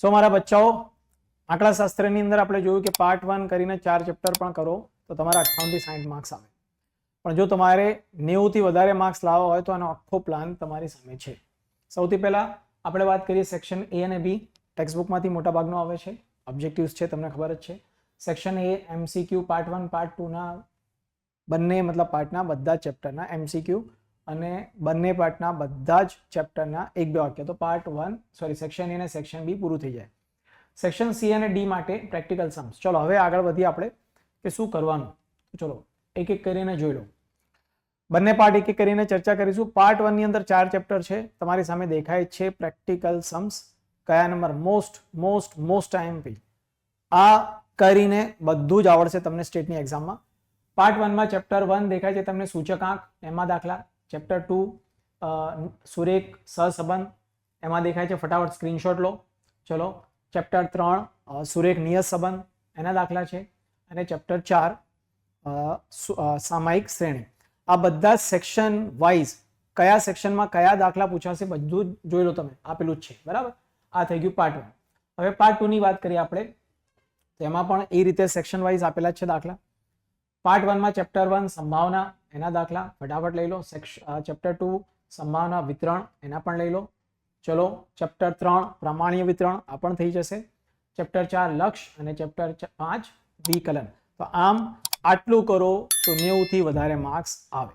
સો મારા બચ્ચાઓ આંકડાશાસ્ત્રની અંદર આપણે જોયું કે પાર્ટ વન કરીને ચાર ચેપ્ટર પણ કરો, તો તમારા અઠ્ઠાવનથી સાઠ માર્ક્સ આવે. પણ જો તમારે નેવુંથી વધારે માર્ક્સ લાવવા હોય તો આનો આખો પ્લાન તમારી સામે છે. સૌથી પહેલાં આપણે વાત કરીએ સેક્શન એ અને બી ટેક્સ્ટબુકમાંથી મોટાભાગનો આવે છે. ઓબ્જેક્ટિવ્સ છે, તમને ખબર જ છે. Section A MCQ part one part ટુના બંને, મતલબ પાર્ટના બધા ચેપ્ટરના એમસીક્યુ અને બંને પાર્ટના બધા જ ચેપ્ટરના એક બે વાક્ય. તો part one sorry section A અને સેક્શન બી પૂરું થઈ જાય. સેક્શન સી અને ડી માટે પ્રેક્ટિકલ સમ્સ ચલો, હવે આગળ વધીએ આપણે કે શું કરવાનું. ચલો, એક એક કરીને જોઈ લો. બંને પાર્ટ એક એક કરીને ચર્ચા કરીશું. પાર્ટ વનની અંદર ચાર ચેપ્ટર છે. તમારી સામે દેખાય છે પ્રેક્ટિકલ સમ્સ કયા number? Most most most IMP આ કરીને બધું જ આવડશે તમને સ્ટેટની એક્ઝામમાં પાર્ટ વનમાં ચેપ્ટર વન દેખાય છે તમને સૂચકાંક, એમાં દાખલા. ચેપ્ટર ટુ સુરેખ સહસંબંધ એમાં દેખાય છે, ફટાફટ સ્ક્રીનશોટ લો. ચલો ચેપ્ટર ત્રણ સુરેખ નિયત સંબંધ એના દાખલા છે. અને ચેપ્ટર ચાર સામાયિક શ્રેણી. આ બધા સેક્શન વાઇઝ કયા સેક્શનમાં કયા દાખલા પૂછાશે બધું જ જોઈ લો તમે. આપેલું જ છે, બરાબર? આ થઈ ગયું પાર્ટ વન હવે પાર્ટ ટુની વાત કરીએ આપણે. તેમાં પણ એ રીતે સેક્શન વાઇઝ આપેલા છે દાખલા. પાર્ટ વનમાં ચેપ્ટર વન સંભાવના. એના દાખલા ફટાફટ લઈ લો. ચેપ્ટર ટુ સંભાવના વિતરણ, એના પણ લઈ લો. ચલો ચેપ્ટર ત્રણ, પ્રમાણીય વિતરણ, આ પણ થઈ જશે. ચેપ્ટર ચાર, લક્ષ અને ચેપ્ટર પાંચ, વિકલન. તો આમ આટલું કરો તો નેવુંથી વધારે માર્ક્સ આવે.